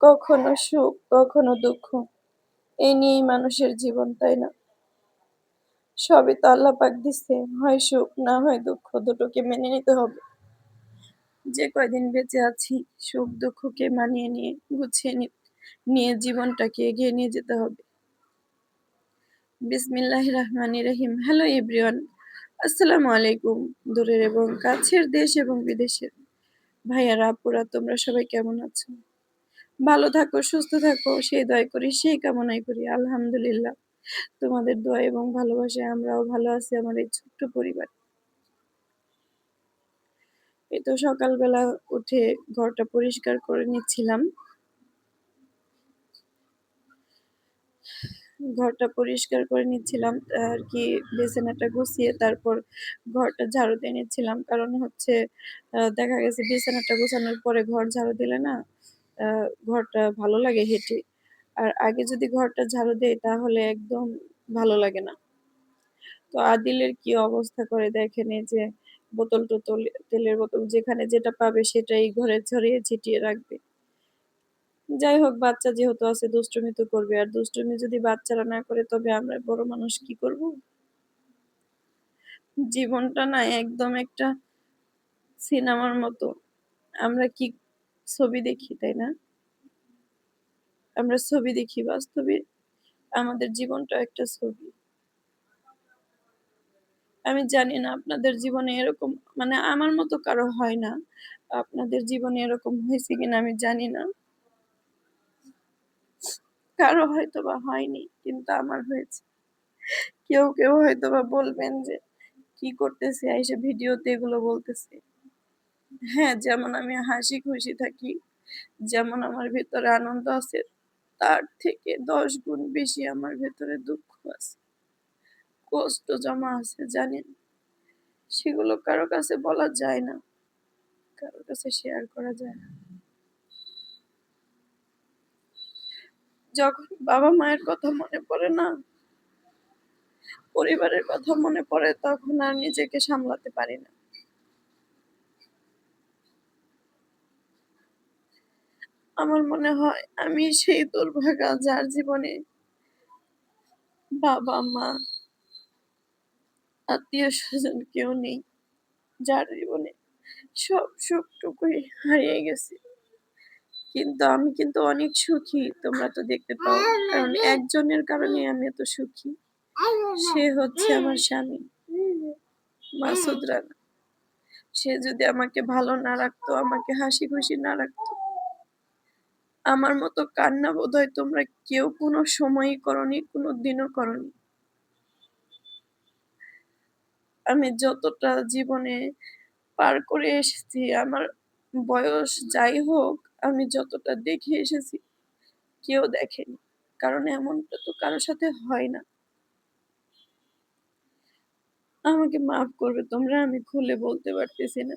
কখনো সুখ, কখনো দুঃখ। এই নিয়েই মানুষের জীবন, তাই না? সবই তো আল্লাহ পাক দিছে। হয় সুখ, না হয় দুঃখ, দুটোকে মেনে নিতে হবে। যে কয়দিন বেঁচে আছি, সুখ, দুঃখকে মানিয়ে নিয়ে, গুছিয়ে নিয়ে জীবনটাকে এগিয়ে নিয়ে যেতে হবে। বিসমিল্লাহ রহমান রহিম। হ্যালো এভরিওয়ান, আসসালামু আলাইকুম। দূরের এবং কাছের দেশ এবং বিদেশের। ভাইয়ারা, আপুরা, তোমরা সবাই কেমন আছো? ভালো থাকো, সুস্থ থাকো, সেই দয় করি, সেই কামনাই করি, আলহামদুলিল্লাহ। তোমাদের দোয়া এবং ভালোবাসায় আমরাও ভালো আছি, আমার এই ছোট্ট পরিবার। এই তো সকালবেলা উঠে ঘরটা পরিষ্কার করে নিচ্ছিলাম। ঘরটা পরিষ্কার করে নিচ্ছিলাম, আর কি, বিছানাটা গুছিয়ে তারপর ঘরটা ঝাড়ু দিয়ে নিচ্ছিলাম। কারণ হচ্ছে দেখা গেছে বিছানাটা গুছানোর পরে ঘর ঝাড়ু দিলে না ঘরটা ভালো লাগে হেঁটে। আর আগে যদি ঘরটা ঝাড়ু দেয় তাহলে একদম ভালো লাগে না। তো আদিলের কি অবস্থা করে দেখেন যে বোতল টোতল, তেলের বোতল, যেখানে যেটা পাবে সেটাই ঘরে ছড়িয়ে ছিটিয়ে রাখবে। যাই হোক, বাচ্চা যেহেতু আছে, দুষ্টুমি তো করবে। আর দুষ্টুমি যদি বাচ্চারা না করে, তবে আমরা বড় মানুষ কি করব? জীবনটা না একদম একটা সিনেমার মতো। আমরা কি ছবি দেখি, তাই না? আমরা ছবি দেখি বাস্তবে, আমাদের জীবনটা একটা ছবি। আমি জানি না আপনাদের জীবনে এরকম মানে আমার মতো কারও হয় না। আপনাদের জীবনে এরকম হয়েছে কিনা আমি জানি না। কারও হয়তো বা হয়নি, কিন্তু আমার হয়েছে। কেউ কেউ হয়তো বা বলবেন যে, কি করতেছে? এসে ভিডিওতে এগুলো বলতেছে। হ্যাঁ যেমন আমি হাসি খুশি থাকি, যেমন আমার ভেতরে আনন্দ আছে, তার থেকে দশ গুণ বেশি আমার ভেতরে দুঃখ আছে, কষ্ট জমা আছে, জানেন? সেগুলো কারও কাছে বলা যায় না, কারও কাছে শেয়ার করা যায় না। যখন বাবা মায়ের কথা মনে পড়ে না, পরিবারের কথা মনে পড়ে, তখন আর নিজেকে সামলাতে পারি না। আমার মনে হয় আমি সেই দুর্ভাগা যার জীবনে বাবা, মা, আত্মীয় স্বজন কেউ নেই, যার জীবনে সব সুখটুকুই হারিয়ে গেছে। কিন্তু আমি কিন্তু অনেক সুখী, তোমরা তো দেখতে পাও। কারণ একজনের কারণে আমি এত সুখী। সে হচ্ছে আমার স্বামী, মাসুদ রানা। সে যদি আমাকে ভালো না রাখতো, আমাকে হাসি খুশি না রাখতো আমার মতো কান্না বোধ হয় তোমরা কেউ কোনো সময়ই করনি, কোনো দিনও করনি। আমি যতটা জীবনে পার করে এসেছি, আমার বয়স যাই হোক, আমি যতটা দেখে এসেছি, কেউ দেখেনি। কারণ এমনটা তো কারোর সাথে হয় না। আমাকে মাফ করবে তোমরা, আমি খুলে বলতে পারতেছি না।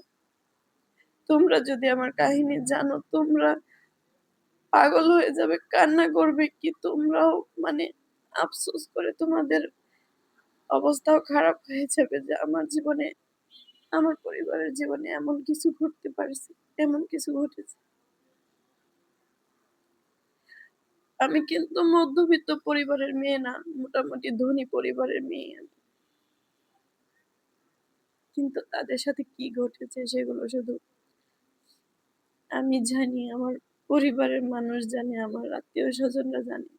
তোমরা যদি আমার কাহিনী জানো, তোমরা পাগল হয়ে যাবে, কান্না করবে কি তোমরাও? মানে আফসোস করে তোমাদের অবস্থাও খারাপ হয়ে যাবে যে আমার জীবনে, আমার পরিবারের জীবনে এমন কিছু ঘটতে পারছে, এমন কিছু ঘটেছে। আমি কিন্তু মধ্যবিত্ত পরিবারের মেয়ে না, মোটামুটি ধনী পরিবারের মেয়ে কিন্তু তাদের সাথে কি ঘটেছে সেগুলো শুধু আমি জানি, আমার পরিবারের মানুষ জানে, আমার আত্মীয় স্বজনরা জানে।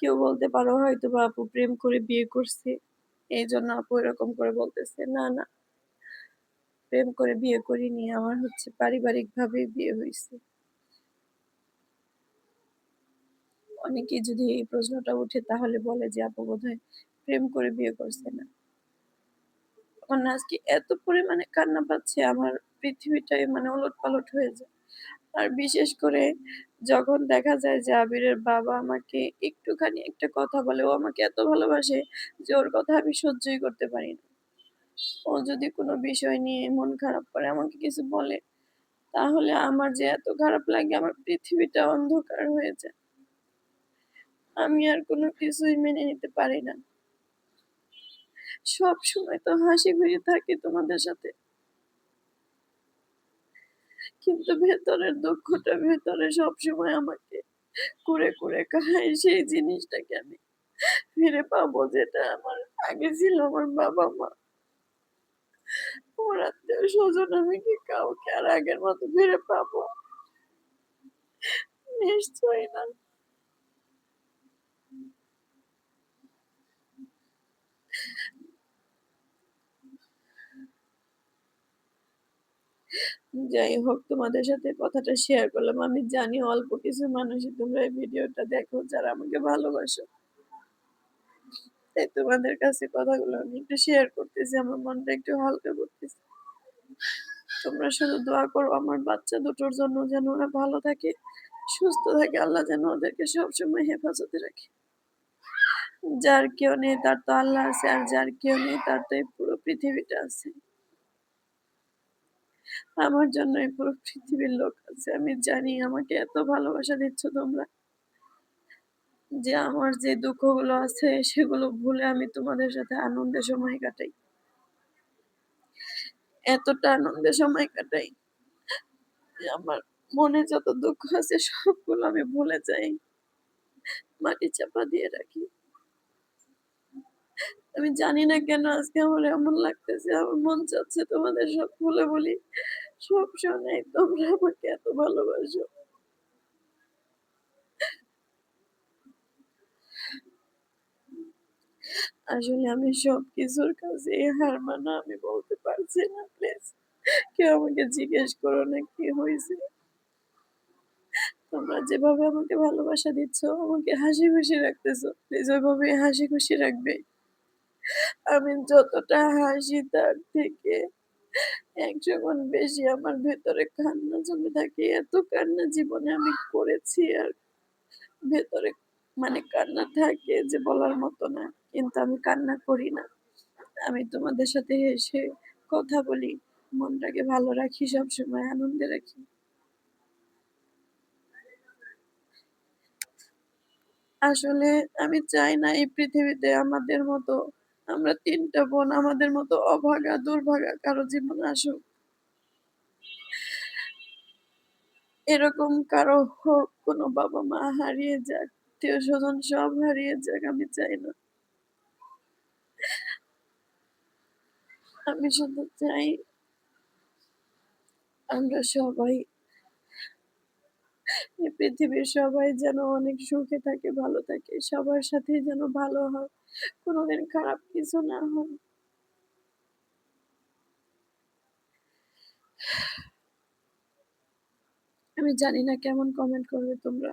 কেউ বলতে পারো হয়তো বা আপু প্রেম করে বিয়ে করছে, এই জন্য আপু এরকম করে বলতেছে, না না, প্রেম করে বিয়ে করিনি, আমার হচ্ছে পারিবারিক ভাবে বিয়ে হয়েছে অনেকেই যদি এই প্রশ্নটা উঠে, তাহলে বলে যে, আপু বোধহয় প্রেম করে বিয়ে করছে না। আমার আজকে এত পরিমাণে কান্না পাচ্ছে, আমার পৃথিবীটাই মানে ওলট পালট হয়ে যায়। আর বিশেষ করে যখন দেখা যায় যে আবিরের বাবা আমাকে একটুখানি একটা কথা বলে, ও আমাকে এত ভালোবাসে যে ওর কথা আমি সহ্যই করতে পারি না। ও যদি কোনো বিষয় নিয়ে মন খারাপ করে আমাকে কিছু বলে, তাহলে আমার যে এত খারাপ লাগে আমার পৃথিবীটা অন্ধকার হয়ে যায়। আমি আর কোনো কিছুই মেনে নিতে পারি না। সব সময় তো হাসি খুশি থাকি তোমাদের সাথে কিন্তু ভেতরের দুঃখটা ভেতরে সবসময় আমাকে কুরে, কুরে খায়। সেই জিনিসটাকে আমি ফিরে পাবো যেটা আমার আগে ছিল আমার বাবা-মা। আমার আত্মীয়-স্বজন আমি কি কাউকে আর আগের মতো ফিরে পাবো? নিশ্চয়ই না। যাই হোক তোমাদের সাথে কথাটা শেয়ার করলাম। আমি জানি অল্প কিছু মানুষই তোমরা এই ভিডিওটা দেখো যারা আমাকে ভালোবাসো। তাই তোমাদের কাছে কথাগুলো আমি একটু শেয়ার করতেছি। আমার মনটা একটু হালকা করতেছি। তোমরা শুধু দোয়া করো আমার বাচ্চা দুটোর জন্য যেন ওরা ভালো থাকে, সুস্থ থাকে। আল্লাহ যেন ওদেরকে সবসময় হেফাজতে রাখে। যার কেউ নেই তার তো আল্লাহ আছে। আর যার কেউ নেই তার তো এই পুরো পৃথিবীটা আছে। আমার জন্য এই পুরো পৃথিবীর লোক আছে। আমি জানি আমাকে এত ভালোবাসা দিচ্ছ তোমরা। যে আমার যে দুঃখগুলো আছে, সেগুলো ভুলে আমি তোমাদের সাথে আনন্দে সময় কাটাই। এতটা আনন্দে সময় কাটাই আমার মনে যত দুঃখ আছে, সবগুলো আমি ভুলে যাই। মাটি চাপা দিয়ে রাখি। আমি জানি না কেন আজকে আমার এমন লাগতেছে। আমার মন চাচ্ছে তোমাদের সব খুলে বলি। সব শোনাই তোমরা আমাকে এত ভালোবাসো। আসলে আমি সবকিছুর কাছেই হার মানা আমি বলতে পারছি না প্লিজ। কেউ আমাকে জিজ্ঞেস করো না কি হয়েছে তোমরা যেভাবে আমাকে ভালোবাসা দিচ্ছ, আমাকে হাসি-খুশি রাখতেছো, প্লিজ ওইভাবেই হাসি-খুশি রাখবে। আমি যতটা হাসি তার থেকে ১০০ গুণ বেশি আমার ভেতরে কান্না জমে থাকে। এত কান্না জীবনে আমি করেছি আর ভেতরে মানে কান্না থাকে যে বলার মতো না। কিন্তু আমি কান্না করি না। আমি তোমাদের সাথে এসে কথা বলি। মনটাকে ভালো রাখি সবসময়, আনন্দে রাখি। আসলে আমি চাই না এই পৃথিবীতে আমাদের মতো আমরা ৩ টা বোন আমাদের মতো অভাগা, দুর্ভাগা কারও জীবনে আসুক। এরকম কারও হোক কোনো বাবা-মা হারিয়ে যাক, আত্মীয়-স্বজন সব হারিয়ে যাক আমি চাই না। আমি শুধু চাই আমরা সবাই এই পৃথিবীর সবাই যেন অনেক সুখে থাকে, ভালো থাকে। সবার সাথেই যেন ভালো হয়। কোনোদিন খারাপ কিছু না হয়। আমি জানি না কেমন কমেন্ট করবে তোমরা।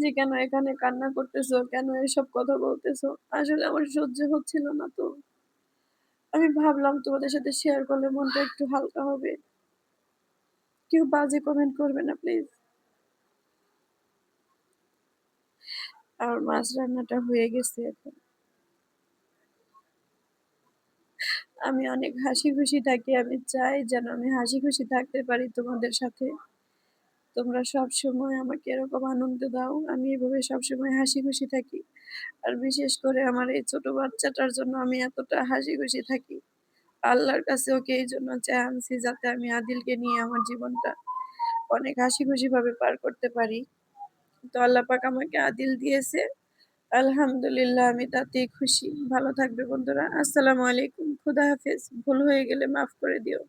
যে কেন এখানে কান্না করতেছো? কেন এসব কথা বলতেছো? আসলে আমার সহ্য হচ্ছিল না তো। আমি ভাবলাম তোমাদের সাথে শেয়ার করলে মনটা একটু হালকা হবে। কেউ বাজে কমেন্ট করবে না প্লিজ। আর মাছ রান্নাটা হয়ে গেছে এখন। আমি অনেক হাসি-খুশি থাকি। আমি চাই যেন আমি হাসি-খুশি থাকতে পারি তোমাদের সাথে। তোমরা সবসময় আমাকে এরকম আনন্দ দাও। আমি এভাবে সবসময় হাসি-খুশি থাকি। আর বিশেষ করে আমার এই ছোট বাচ্চাটার জন্য আমি এতটা হাসি-খুশি থাকি। আল্লাহর কাছে ওকে এই জন্য আনছি যাতে আমি আদিলকে নিয়ে আমার জীবনটা অনেক হাসি-খুশিভাবে পার করতে পারি। তো আল্লাহ পাক আমাকে আদিল দিয়েছে। আলহামদুলিল্লাহ আমি তাতেই খুশি। ভালো থাকবে বন্ধুরা। আসসালামু আলাইকুম। খুদা হাফেজ। ভুল হয়ে গেলে মাফ করে দিও।